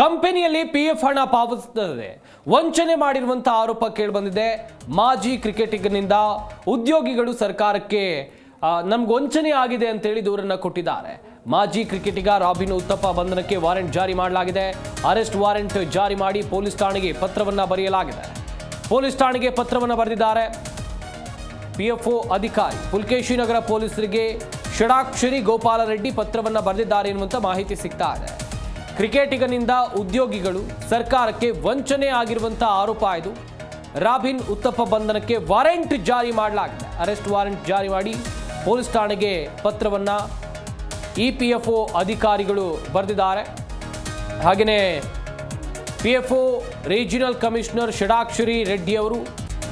ಕಂಪನಿಯಲ್ಲಿ P F ಹಣ ಪಾವತಿಸುತ್ತದೆ. ವಂಚನೆ ಮಾಡಿರುವಂತಹ ಆರೋಪ ಕೇಳಿಬಂದಿದೆ. ಮಾಜಿ ಕ್ರಿಕೆಟಿಗನಿಂದ ಉದ್ಯೋಗಿಗಳು ಸರ್ಕಾರಕ್ಕೆ ನಮ್ಗೆ ವಂಚನೆ ಆಗಿದೆ ಅಂತೇಳಿ ದೂರನ್ನು ಕೊಟ್ಟಿದ್ದಾರೆ. ಮಾಜಿ ಕ್ರಿಕೆಟಿಗ ರಾಬಿನ್ ಉತ್ತಪ್ಪ ಬಂಧನಕ್ಕೆ ವಾರೆಂಟ್ ಜಾರಿ ಮಾಡಲಾಗಿದೆ. ಅರೆಸ್ಟ್ ವಾರೆಂಟ್ ಜಾರಿ ಮಾಡಿ ಪೊಲೀಸ್ ಠಾಣೆಗೆ ಪತ್ರವನ್ನ ಬರೆಯಲಾಗಿದೆ. ಪೊಲೀಸ್ ಠಾಣೆಗೆ ಪತ್ರವನ್ನ ಬರೆದಿದ್ದಾರೆ. ಪಿಎಫ್ಒ ಅಧಿಕಾರಿ ಪುಲ್ಕೇಶಿ ನಗರ ಪೊಲೀಸರಿಗೆ ಷಡಾಕ್ಷರಿ ಗೋಪಾಲ ರೆಡ್ಡಿ ಪತ್ರವನ್ನ ಬರೆದಿದ್ದಾರೆ ಎನ್ನುವಂಥ ಮಾಹಿತಿ ಸಿಗ್ತಾ ಇದೆ. ಕ್ರಿಕೆಟಿಗನಿಂದ ಉದ್ಯೋಗಿಗಳು ಸರ್ಕಾರಕ್ಕೆ ವಂಚನೆ ಆಗಿರುವಂತಹ ಆರೋಪ ಇದು ರಾಬಿನ್ ಉತ್ತಪ್ಪ ಬಂಧನಕ್ಕೆ ವಾರೆಂಟ್ ಜಾರಿ ಮಾಡಲಾಗಿದೆ. ಅರೆಸ್ಟ್ ವಾರೆಂಟ್ ಜಾರಿ ಮಾಡಿ ಪೊಲೀಸ್ ಠಾಣೆಗೆ ಪತ್ರವನ್ನ ಇ ಪಿ ಎಫ್ ಒ ಅಧಿಕಾರಿಗಳು ಬರೆದಿದ್ದಾರೆ. ಹಾಗೆಯೇ P F O regional commissioner Shadakshari Reddy ಅವರು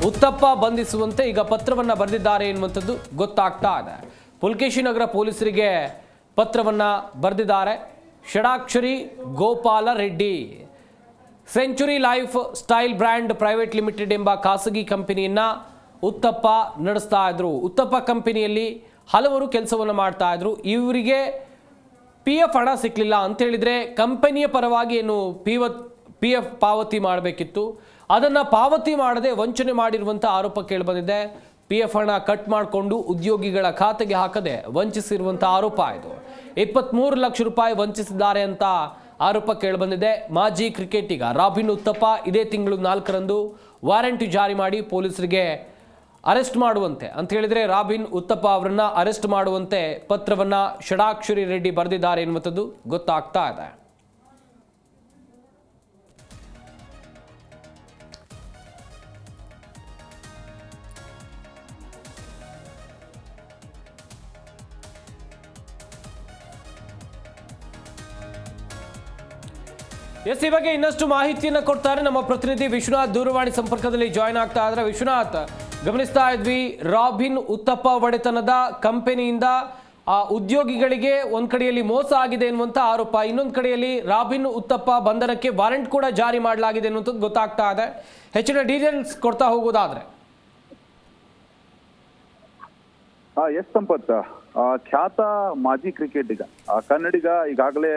ಉತ್ತಪ್ಪ ಬಂಧಿಸುವಂತೆ ಈಗ ಪತ್ರವನ್ನು ಬರೆದಿದ್ದಾರೆ ಎನ್ನುವಂಥದ್ದು ಗೊತ್ತಾಗ್ತಾ ಇದೆ. ಪುಲ್ಕೇಶಿ ನಗರ ಪೊಲೀಸರಿಗೆ ಪತ್ರವನ್ನು ಬರೆದಿದ್ದಾರೆ. Shadakshari Gopala Reddy. Century lifestyle brand private limited ಎಂಬ ಖಾಸಗಿ ಕಂಪನಿಯನ್ನ ಉತ್ತಪ್ಪ ನಡೆಸ್ತಾ ಇದ್ರು. ಉತ್ತಪ್ಪ ಕಂಪನಿಯಲ್ಲಿ ಹಲವರು ಕೆಲಸವನ್ನು ಮಾಡ್ತಾ ಇದ್ರು. ಇವರಿಗೆ ಪಿ ಎಫ್ ಹಣ ಸಿಕ್ಕಲಿಲ್ಲ ಅಂತ ಹೇಳಿದ್ರೆ ಕಂಪನಿಯ ಪರವಾಗಿ ಏನು ಪಿ ಪಿ ಎಫ್ ಪಾವತಿ ಮಾಡಬೇಕಿತ್ತು. ಅದನ್ನು ಪಾವತಿ ಮಾಡದೆ ವಂಚನೆ ಮಾಡಿರುವಂಥ ಆರೋಪ ಕೇಳಿಬಂದಿದೆ. ಪಿ ಎಫ್ ಹಣ ಕಟ್ ಮಾಡಿಕೊಂಡು ಉದ್ಯೋಗಿಗಳ ಖಾತೆಗೆ ಹಾಕದೆ ವಂಚಿಸಿರುವಂಥ ಆರೋಪ ಇದು. ಇಪ್ಪತ್ತ್ಮೂರು ಲಕ್ಷ ರೂಪಾಯಿ ವಂಚಿಸಿದ್ದಾರೆ ಅಂತ ಆರೋಪ ಕೇಳಿಬಂದಿದೆ. ಮಾಜಿ ಕ್ರಿಕೆಟಿಗ ರಾಬಿನ್ ಉತ್ತಪ್ಪ ಇದೇ ತಿಂಗಳು ನಾಲ್ಕರಂದು ವಾರೆಂಟ್ ಜಾರಿ ಮಾಡಿ ಪೊಲೀಸರಿಗೆ ಅರೆಸ್ಟ್ ಮಾಡುವಂತೆ. ಅಂತ ಹೇಳಿದರೆ ರಾಬಿನ್ ಉತ್ತಪ್ಪ ಅವರನ್ನು ಅರೆಸ್ಟ್ ಮಾಡುವಂತೆ ಪತ್ರವನ್ನು ಷಡಾಕ್ಷರಿ ರೆಡ್ಡಿ ಬರೆದಿದ್ದಾರೆ ಎನ್ನುವಂಥದ್ದು ಗೊತ್ತಾಗ್ತಾ ಇದೆ. ಎಸ್ ಈ ಬಗ್ಗೆ ಇನ್ನಷ್ಟು ಮಾಹಿತಿಯನ್ನು ಕೊಡ್ತಾರೆ ನಮ್ಮ ಪ್ರತಿನಿಧಿ ವಿಶ್ವನಾಥ್ ದೂರವಾಣಿ ಸಂಪರ್ಕದಲ್ಲಿ ಜಾಯ್ನ್ ಆಗ್ತಾ ಇದ್ರೆ ವಿಶ್ವನಾಥ್, ಗಮನಿಸ್ತಾ ಇದ್ವಿ, ರಾಬಿನ್ ಉತ್ತಪ್ಪ ಒಡೆತನದ ಕಂಪನಿಯಿಂದ, ಆ ಉದ್ಯೋಗಿಗಳಿಗೆ ಒಂದ್ ಕಡೆಯಲ್ಲಿ ಮೋಸ ಆಗಿದೆ ಎನ್ನುವಂತ ಆರೋಪ. ಇನ್ನೊಂದು ಕಡೆಯಲ್ಲಿ ರಾಬಿನ್ ಉತ್ತಪ್ಪ ಬಂಧನಕ್ಕೆ ವಾರೆಂಟ್ ಕೂಡ ಜಾರಿ ಮಾಡಲಾಗಿದೆ ಎನ್ನುವಂಥದ್ದು ಗೊತ್ತಾಗ್ತಾ ಇದೆ. ಹೆಚ್ಚಿನ ಡೀಟೇಲ್ಸ್ ಕೊಡ್ತಾ ಹೋಗೋದಾದ್ರೆ. ಎಸ್ ಸಂಪತ್ ಖ್ಯಾತ ಮಾಜಿ ಕ್ರಿಕೆಟಿಗ ಕನ್ನಡಿಗ ಈಗಾಗಲೇ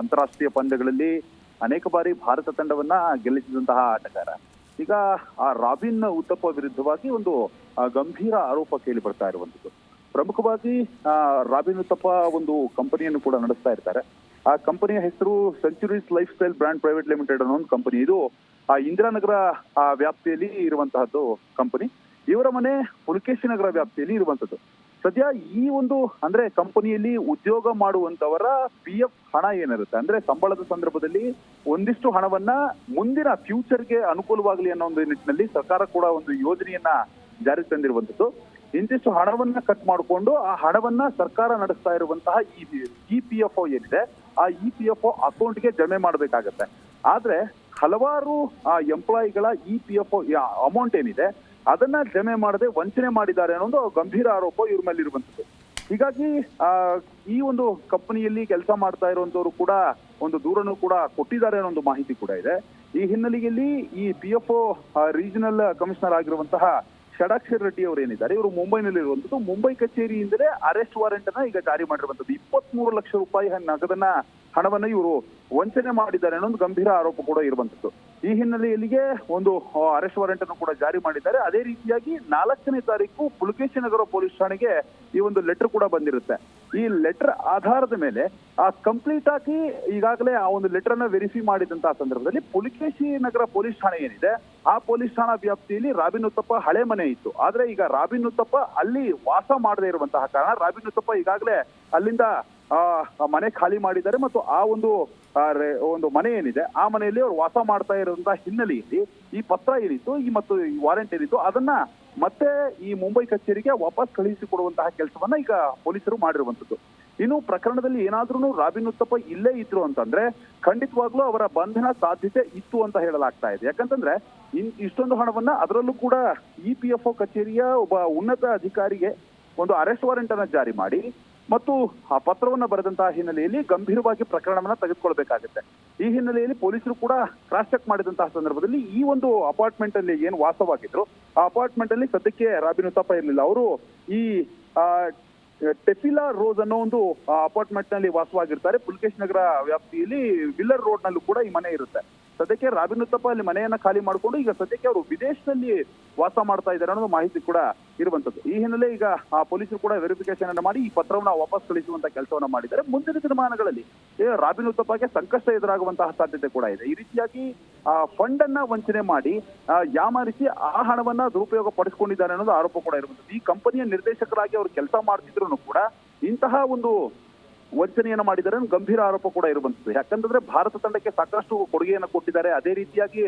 ಅಂತಾರಾಷ್ಟ್ರೀಯ ಪಂದ್ಯಗಳಲ್ಲಿ ಅನೇಕ ಬಾರಿ ಭಾರತ ತಂಡವನ್ನ ಗೆಲ್ಲಿಸಿದಂತಹ ಆಟಗಾರ. ಈಗ ಆ ರಾಬಿನ್ ಉತ್ತಪ್ಪ ವಿರುದ್ಧವಾಗಿ ಒಂದು ಗಂಭೀರ ಆರೋಪ ಕೇಳಿ ಬರ್ತಾ ಇರುವಂತದ್ದು ಪ್ರಮುಖವಾಗಿ ರಾಬಿನ್ ಉತ್ತಪ್ಪ ಒಂದು ಕಂಪನಿಯನ್ನು ಕೂಡ ನಡೆಸ್ತಾ ಇರ್ತಾರೆ. ಆ ಕಂಪನಿಯ ಹೆಸರು centuries lifestyle brand private limited ಅನ್ನೋ ಒಂದು ಕಂಪನಿ. ಇದು, ಆ, ಇಂದಿರಾನಗರ ವ್ಯಾಪ್ತಿಯಲ್ಲಿ ಇರುವಂತಹದ್ದು ಕಂಪನಿ. ಇವರ ಮನೆ ಪುಲಕೇಶಿ ನಗರ ವ್ಯಾಪ್ತಿಯಲ್ಲಿ ಇರುವಂತದ್ದು. ಸದ್ಯ ಈ ಒಂದು, ಅಂದ್ರೆ ಕಂಪನಿಯಲ್ಲಿ ಉದ್ಯೋಗ ಮಾಡುವಂತವರ ಪಿ ಎಫ್ ಹಣ ಏನಿರುತ್ತೆ? ಅಂದ್ರೆ ಸಂಬಳದ ಸಂದರ್ಭದಲ್ಲಿ ಒಂದಿಷ್ಟು ಹಣವನ್ನ ಮುಂದಿನ ಫ್ಯೂಚರ್ಗೆ ಅನುಕೂಲವಾಗಲಿ ಅನ್ನೋ ಒಂದು ನಿಟ್ಟಿನಲ್ಲಿ ಸರ್ಕಾರ ಕೂಡ ಒಂದು ಯೋಜನೆಯನ್ನ ಜಾರಿಗೆ ತಂದಿರುವಂತದ್ದು. ಇಂತಿಷ್ಟು ಹಣವನ್ನ ಕಟ್ ಮಾಡಿಕೊಂಡು ಆ ಹಣವನ್ನ ಸರ್ಕಾರ ನಡೆಸ್ತಾ ಇರುವಂತಹ ಇ ಪಿ ಎಫ್ ಒ ಏನಿದೆ, ಆ ಇ ಪಿ ಎಫ್ ಒ ಅಕೌಂಟ್ಗೆ ಜಮೆ ಮಾಡಬೇಕಾಗತ್ತೆ. ಆದ್ರೆ ಹಲವಾರು ಎಂಪ್ಲಾಯಿಗಳ ಇ ಪಿ ಎಫ್ ಅಮೌಂಟ್ ಏನಿದೆ ಅದನ್ನ ಜಮೆ ಮಾಡದೆ ವಂಚನೆ ಮಾಡಿದ್ದಾರೆ ಅನ್ನೋ ಒಂದು ಗಂಭೀರ ಆರೋಪ ಇವ್ರ ಮೇಲೆ ಇರುವಂತದ್ದು ಹೀಗಾಗಿ ಈ ಒಂದು ಕಂಪನಿಯಲ್ಲಿ ಕೆಲಸ ಮಾಡ್ತಾ ಇರುವಂತವ್ರು ಕೂಡ ಒಂದು ದೂರನ್ನು ಕೂಡ ಕೊಟ್ಟಿದ್ದಾರೆ ಅನ್ನೋ ಒಂದು ಮಾಹಿತಿ ಕೂಡ ಇದೆ. ಈ ಹಿನ್ನೆಲೆಯಲ್ಲಿ E P F regional commissioner ಆಗಿರುವಂತಹ ಷಡಾಕ್ಷರ್ ರೆಡ್ಡಿ ಅವರು ಏನಿದ್ದಾರೆ, ಇವರು ಮುಂಬೈನಲ್ಲಿ ಇರುವಂತದ್ದು ಮುಂಬೈ ಕಚೇರಿಯಿಂದಲೇ ಅರೆಸ್ಟ್ ವಾರೆಂಟ್ ಅನ್ನ ಈಗ ಜಾರಿ ಮಾಡಿರುವಂತದ್ದು ಇಪ್ಪತ್ತ್ ಮೂರು ಲಕ್ಷ ರೂಪಾಯಿ ನಗದನ್ನ ಹಣವನ್ನ ಇವರು ವಂಚನೆ ಮಾಡಿದ್ದಾರೆ ಅನ್ನೋ ಒಂದು ಗಂಭೀರ ಆರೋಪ ಕೂಡ ಇರುವಂತದ್ದು ಈ ಹಿನ್ನೆಲೆಯಲ್ಲಿಗೆ ಒಂದು ಅರೆಸ್ಟ್ ವಾರೆಂಟ್ ಅನ್ನು ಕೂಡ ಜಾರಿ ಮಾಡಿದ್ದಾರೆ. ಅದೇ ರೀತಿಯಾಗಿ ನಾಲ್ಕನೇ ತಾರೀಕು ಪುಲಕೇಶಿ ನಗರ ಪೊಲೀಸ್ ಠಾಣೆಗೆ ಈ ಒಂದು ಲೆಟರ್ ಕೂಡ ಬಂದಿರುತ್ತೆ. ಈ ಲೆಟರ್ ಆಧಾರದ ಮೇಲೆ, ಆ ಕಂಪ್ಲೀಟ್ ಆಗಿ ಈಗಾಗಲೇ ಆ ಒಂದು ಲೆಟರ್ ಅನ್ನ ವೆರಿಫೈ ಮಾಡಿದಂತಹ ಸಂದರ್ಭದಲ್ಲಿ ಪುಲಿಕೇಶಿ ನಗರ ಪೊಲೀಸ್ ಠಾಣೆ ಏನಿದೆ, ಆ ಪೊಲೀಸ್ ಠಾಣಾ ವ್ಯಾಪ್ತಿಯಲ್ಲಿ ರಾಬಿನ್ ಉತ್ತಪ್ಪ ಹಳೆ ಮನೆ ಇತ್ತು. ಆದ್ರೆ ಈಗ ರಾಬಿನ್ ಉತ್ತಪ್ಪ ಅಲ್ಲಿ ವಾಸ ಮಾಡದೇ ಇರುವಂತಹ ಕಾರಣ ರಾಬಿನ್ ಉತ್ತಪ್ಪ ಈಗಾಗಲೇ ಅಲ್ಲಿಂದ ಮನೆ ಖಾಲಿ ಮಾಡಿದ್ದಾರೆ ಮತ್ತು ಆ ಒಂದು ಒಂದು ಮನೆ ಏನಿದೆ, ಆ ಮನೆಯಲ್ಲಿ ಅವರು ವಾಸ ಮಾಡ್ತಾ ಇರುವಂತಹ ಹಿನ್ನೆಲೆಯಲ್ಲಿ ಈ ಪತ್ರ ಏನಿತ್ತು, ಈ ಮತ್ತು ಈ ವಾರೆಂಟ್ ಏನಿತ್ತು, ಅದನ್ನ ಮತ್ತೆ ಈ ಮುಂಬೈ ಕಚೇರಿಗೆ ವಾಪಸ್ ಕಳುಹಿಸಿಕೊಡುವಂತಹ ಕೆಲಸವನ್ನ ಈಗ ಪೊಲೀಸರು ಮಾಡಿರುವಂತದ್ದು ಇನ್ನು ಪ್ರಕರಣದಲ್ಲಿ ಏನಾದ್ರೂ ರಾಬಿನ್ ಉತ್ತಪ್ಪ ಇಲ್ಲೇ ಇದ್ರು ಅಂತಂದ್ರೆ ಖಂಡಿತವಾಗ್ಲೂ ಅವರ ಬಂಧನ ಸಾಧ್ಯತೆ ಇತ್ತು ಅಂತ ಹೇಳಲಾಗ್ತಾ ಇದೆ. ಯಾಕಂತಂದ್ರೆ ಇಷ್ಟೊಂದು ಹಣವನ್ನ ಅದರಲ್ಲೂ ಕೂಡ ಇ ಪಿ ಎಫ್ ಒ ಕಚೇರಿಯ ಒಬ್ಬ ಉನ್ನತ ಅಧಿಕಾರಿಗೆ ಒಂದು ಅರೆಸ್ಟ್ ವಾರೆಂಟ್ ಅನ್ನ ಜಾರಿ ಮಾಡಿ ಮತ್ತು ಆ ಪತ್ರವನ್ನು ಬರೆದಂತಹ ಹಿನ್ನೆಲೆಯಲ್ಲಿ ಗಂಭೀರವಾಗಿ ಪ್ರಕರಣವನ್ನ ತೆಗೆದುಕೊಳ್ಬೇಕಾಗುತ್ತೆ. ಈ ಹಿನ್ನೆಲೆಯಲ್ಲಿ ಪೊಲೀಸರು ಕೂಡ ಕ್ರಾಸ್ ಚೆಕ್ ಮಾಡಿದಂತಹ ಸಂದರ್ಭದಲ್ಲಿ ಈ ಒಂದು ಅಪಾರ್ಟ್ಮೆಂಟ್ ಅಲ್ಲಿ ಏನು ವಾಸವಾಗಿದ್ರು, ಆ ಅಪಾರ್ಟ್ಮೆಂಟ್ ಅಲ್ಲಿ ಸದ್ಯಕ್ಕೆ ರಾಬಿನ್ ಉತ್ತಪ್ಪ ಇರಲಿಲ್ಲ. ಅವರು ಈ ಟೆಫಿಲಾ ರೋಸ್ ಅನ್ನೋ ಒಂದು ಅಪಾರ್ಟ್ಮೆಂಟ್ನಲ್ಲಿ ವಾಸವಾಗಿರ್ತಾರೆ. ಪುಲ್ಕೇಶ್ ನಗರ ವ್ಯಾಪ್ತಿಯಲ್ಲಿ ವಿಲ್ಲರ್ ರೋಡ್ ನಲ್ಲೂ ಕೂಡ ಈ ಮನೆ ಇರುತ್ತೆ. ಸದ್ಯಕ್ಕೆ ರಾಬಿನ್ ಉತ್ತಪ್ಪ ಅಲ್ಲಿ ಮನೆಯನ್ನ ಖಾಲಿ ಮಾಡಿಕೊಂಡು ಈಗ ಸದ್ಯಕ್ಕೆ ಅವರು ವಿದೇಶದಲ್ಲಿ ವಾಸ ಮಾಡ್ತಾ ಇದ್ದಾರೆ ಅನ್ನೋದು ಮಾಹಿತಿ ಕೂಡ ಇರುವಂತದ್ದು ಈ ಹಿನ್ನೆಲೆ ಈಗ, ಆ, ಪೊಲೀಸರು ಕೂಡ ವೆರಿಫಿಕೇಶನ್ ಅನ್ನು ಮಾಡಿ ಈ ಪತ್ರವನ್ನ ವಾಪಸ್ ಕಳಿಸುವಂತ ಕೆಲಸವನ್ನ ಮಾಡಿದ್ದಾರೆ. ಮುಂದಿನ ದಿನಮಾನಗಳಲ್ಲಿ ರಾಬಿನ್ ಉತ್ತಪ್ಪಗೆ ಸಂಕಷ್ಟ ಎದುರಾಗುವಂತಹ ಸಾಧ್ಯತೆ ಕೂಡ ಇದೆ. ಈ ರೀತಿಯಾಗಿ, ಆ ಫಂಡ್ ಅನ್ನ ವಂಚನೆ ಮಾಡಿ ಯಾಮಾರಿಸಿ ಆ ಹಣವನ್ನ ದುರುಪಯೋಗ ಪಡಿಸಿಕೊಂಡಿದ್ದಾರೆ ಅನ್ನೋದು ಆರೋಪ ಕೂಡ ಇರುವಂತದ್ದು ಈ ಕಂಪನಿಯ ನಿರ್ದೇಶಕರಾಗಿ ಅವರು ಕೆಲಸ ಮಾಡ್ತಿದ್ರು ಕೂಡ ಇಂತಹ ಒಂದು ವಂಚನೆಯನ್ನ ಮಾಡಿದ್ದಾರೆ ಗಂಭೀರ ಆರೋಪ ಕೂಡ ಇರುವಂತದ್ದು ಯಾಕಂತಂದ್ರೆ ಭಾರತ ತಂಡಕ್ಕೆ ಸಾಕಷ್ಟು ಕೊಡುಗೆಯನ್ನು ಕೊಟ್ಟಿದ್ದಾರೆ. ಅದೇ ರೀತಿಯಾಗಿ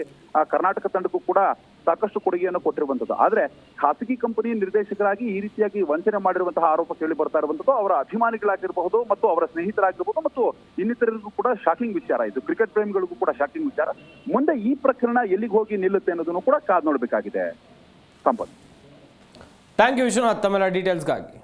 ಕರ್ನಾಟಕ ತಂಡಕ್ಕೂ ಕೂಡ ಸಾಕಷ್ಟು ಕೊಡುಗೆಯನ್ನು ಕೊಟ್ಟಿರುವಂತದ್ದು ಆದ್ರೆ ಖಾಸಗಿ ಕಂಪನಿ ನಿರ್ದೇಶಕರಾಗಿ ಈ ರೀತಿಯಾಗಿ ವಂಚನೆ ಮಾಡಿರುವಂತಹ ಆರೋಪ ಕೇಳಿ ಬರ್ತಾ ಇರುವಂತದ್ದು ಅವರ ಅಭಿಮಾನಿಗಳಾಗಿರಬಹುದು ಮತ್ತು ಅವರ ಸ್ನೇಹಿತರಾಗಿರಬಹುದು ಮತ್ತು ಇನ್ನಿತರರಿಗೂ ಕೂಡ ಶಾಕಿಂಗ್ ವಿಚಾರ ಇದು. ಕ್ರಿಕೆಟ್ ಪ್ರೇಮಿಗಳಿಗೂ ಕೂಡ ಶಾಕಿಂಗ್ ವಿಚಾರ. ಮುಂದೆ ಈ ಪ್ರಕರಣ ಎಲ್ಲಿಗೆ ಹೋಗಿ ನಿಲ್ಲುತ್ತೆ ಅನ್ನೋದನ್ನು ಕೂಡ ಕಾದ್ ನೋಡಬೇಕಾಗಿದೆ. ಸಂಪತ್. Thank you Vishwanath. ತಮ್ಮೆಲ್ಲ ಡೀಟೇಲ್ಸ್ಗಾಗಿ